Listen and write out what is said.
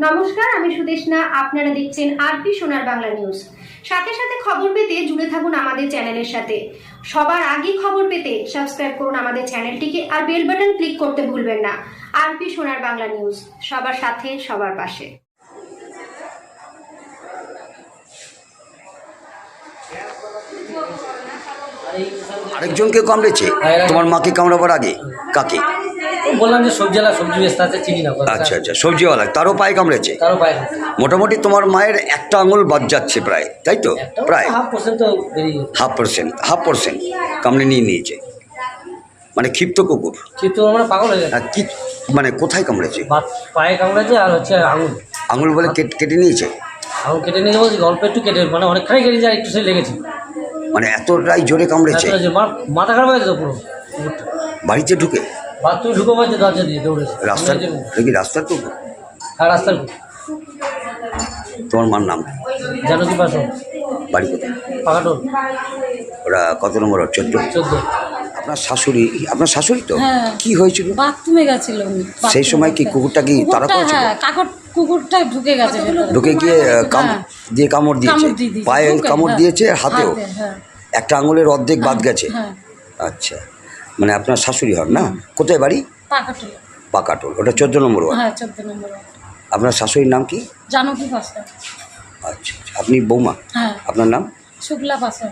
নমস্কার, আমি সুদেশনা। আপনারা দেখছেন আরপি সোনার বাংলা নিউজ। সাথে সাথে খবর পেতে জুড়ে থাকুন আমাদের চ্যানেলের সাথে। সবার আগে খবর পেতে সাবস্ক্রাইব করুন আমাদের চ্যানেলটিকে আর বেল বাটন ক্লিক করতে ভুলবেন না। আরপি সোনার বাংলা নিউজ, সবার সাথে, সবার পাশে। আরেকজনকে কামড়েছে তোমার মাকে কামড়াবার আগে? কাকে? বললাম যে সবজিওয়ালা সবজি বেচতে আছে চিনি না আচ্ছা আচ্ছা সবজিওয়ালা তারও পায়ে কামড়েছে? তারও পায়। মোটামুটি তোমার মায়ের একটা আঙুল বাদ যাচ্ছে প্রায় তাই তো? প্রায়। হাফ পার্সেন্ট তো হাফ পার্সেন্ট হাফ পার্সেন্ট কামড়ে নিয়ে নিয়েছে। মানে ক্ষিপ্ত কুকুর। চিত্ত আমরা পাগল হয়ে গেছে। কি মানে কোথায় কামড়েছে? পায়ে কামড়েছে আর হচ্ছে আঙুল। আঙুল বলে কেটে নিয়েছে? আঙুল কেটে নিয়ে যাব অল্প একটু কেটে মানে অনেকটাই কেটে যায় একটু সে লেগেছে। মানে এতটাই জোরে কামড়েছে? মাথা খারাপ হয়ে গেছে তো পুরো। বাড়িতে ঢুকে? বাথরুমে ঢুকে পাচ্ছে দরজা দিয়ে দৌড়েছে রাস্তার আমি একজন- রাস্তার কুকুর? হ্যাঁ রাস্তার কুকুর। তোমার মার নাম? কি? জানো কি বাড়ি কোথায়? পাকাটোল। ওরা কত নম্বর চোদ্দ? চোদ্দ। আপনার শাশুড়ি আপনার শাশুড়ি তো? হ্যাঁ। কি হয়েছিল? বাথরুমে গেছিল উনি সেই সময় কি কুকুরটা কি তাড়া কুকুরটা, করেছিল? হ্যাঁ কাকর কুকুরটা ঢুকে গেছে ভেতরে। ঢুকে গিয়ে আহ, কাম হ্যাঁ। দিয়ে কামড় দিয়েছে। কামড় দিয়ে দিয়েছে, পায়ে ঢুকে, কামড় হ্যাঁ। দিয়েছে হাতেও? হাতে, হ্যাঁ। একটা আঙুলের অর্ধেক বাদ গেছে? হ্যাঁ। আচ্ছা। মানে আপনার শাশুড়ি হন না? কোথায় বাড়ি? পাকাটুল। পাকাটোল। ওটা চোদ্দ নম্বর ওয়ার্ড? হ্যাঁ চোদ্দ নম্বর ওয়ার্ড। আপনার শাশুড়ির নাম কি? জানকি পাশা আচ্ছা আচ্ছা। আপনি বৌমা? হ্যাঁ। আপনার নাম? শুক্লা পাশা